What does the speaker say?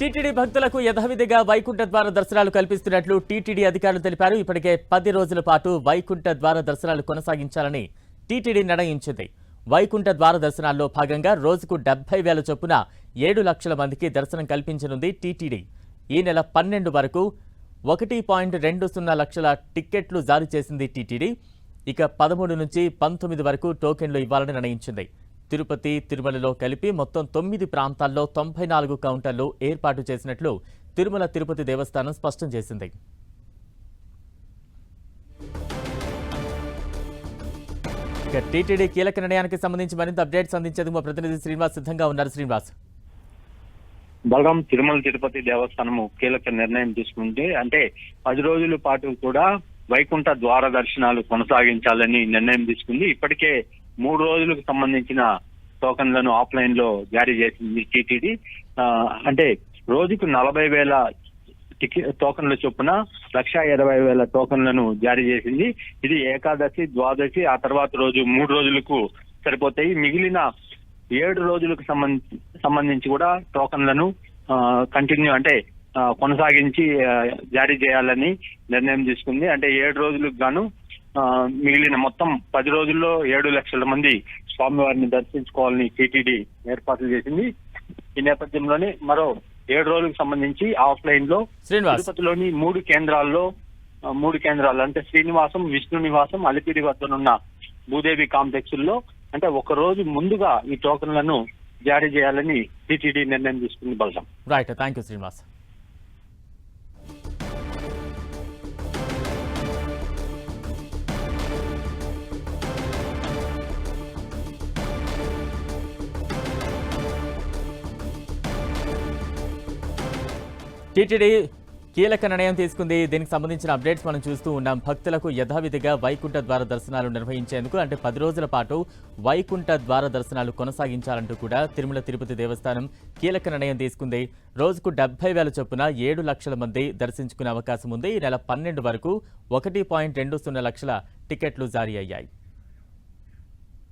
TTD భక్తులకు యథావిధిగా వైకుంఠ ద్వార దర్శనాలు కల్పిస్తున్నట్లు టీటీడీ అధికారులు తెలిపారు. ఇప్పటికే పది రోజుల పాటు వైకుంఠ ద్వార దర్శనాలు కొనసాగించాలని టీటీడీ నిర్ణయించింది. వైకుంఠ ద్వార దర్శనాల్లో భాగంగా రోజుకు డెబ్బై వేల చొప్పున ఏడు లక్షల మందికి దర్శనం కల్పించనుంది టీటీడీ. ఈ నెల పన్నెండు వరకు ఒకటి పాయింట్ రెండు సున్నా లక్షల టిక్కెట్లు జారీ చేసింది టీటీడీ. ఇక పదమూడు నుంచి పంతొమ్మిది వరకు టోకెన్లు ఇవ్వాలని నిర్ణయించింది. తిరుపతి తిరుమలలో కలిపి మొత్తం తొమ్మిది ప్రాంతాల్లో తొంభై నాలుగు కౌంటర్లు ఏర్పాటు చేసినట్లు తిరుమల తిరుపతి దేవస్థానం స్పష్టం చేసింది. ఇక టీటీడీ కీలక నిర్ణయానికి సంబంధించి మరింత అప్డేట్స్ అందించేందుకు మా ప్రతినిధి శ్రీనివాస్ సిద్ధంగా ఉన్నారు. శ్రీనివాస్. బలరాం తిరుమల తిరుపతి దేవస్థానము కీలక నిర్ణయం తీసుకుంటే అంటే పది రోజుల పాటు కూడా వైకుంఠ ద్వార దర్శనాలు కొనసాగించాలని నిర్ణయం తీసుకుంది. ఇప్పటికే మూడు రోజులకు సంబంధించిన టోకన్లను ఆఫ్లైన్లో జారీ చేసింది టీటీడీ. అంటే రోజుకు నలభై వేల టోకన్ల చొప్పున లక్ష ఇరవై వేల టోకన్లను జారీ చేసింది. ఇది ఏకాదశి ద్వాదశి ఆ తర్వాత రోజు మూడు రోజులకు సరిపోతాయి. మిగిలిన ఏడు రోజులకు సంబంధించి సంబంధించి కూడా టోకన్లను కంటిన్యూ అంటే కొనసాగించి జారీ చేయాలని నిర్ణయం తీసుకుంది. అంటే ఏడు రోజులకు గాను మిగిలిన మొత్తం పది రోజుల్లో ఏడు లక్షల మంది స్వామివారిని దర్శించుకోవాలని టీటీడీ ఏర్పాట్లు చేసింది. ఈ నేపథ్యంలోనే మరో ఏడు రోజులకు సంబంధించి ఆఫ్లైన్లో తిరుపతిలోని మూడు కేంద్రాల్లో మూడు కేంద్రాలు అంటే శ్రీనివాసం విష్ణు నివాసం అలిపిరి వద్దనున్న భూదేవి కాంప్లెక్స్లో అంటే ఒక రోజు ముందుగా ఈ టోకన్లను జారీ చేయాలని టీటీడీ నిర్ణయం తీసుకుంది Balaram. Right thank you Srinivas. TTD కీలక నిర్ణయం తీసుకుంది. దీనికి సంబంధించిన అప్డేట్స్ మనం చూస్తూ ఉన్నాం. భక్తులకు యథావిధిగా వైకుంఠ ద్వార దర్శనాలు నిర్వహించేందుకు అంటే పది రోజుల పాటు వైకుంఠ ద్వార దర్శనాలు కొనసాగించాలంటూ కూడా తిరుమల తిరుపతి దేవస్థానం కీలక నిర్ణయం తీసుకుంది. రోజుకు డెబ్బై వేల చొప్పున ఏడు లక్షల మంది దర్శించుకునే అవకాశం ఉంది. ఈ నెల పన్నెండు వరకు ఒకటి పాయింట్ రెండు సున్నా లక్షల టికెట్లు జారీ అయ్యాయి.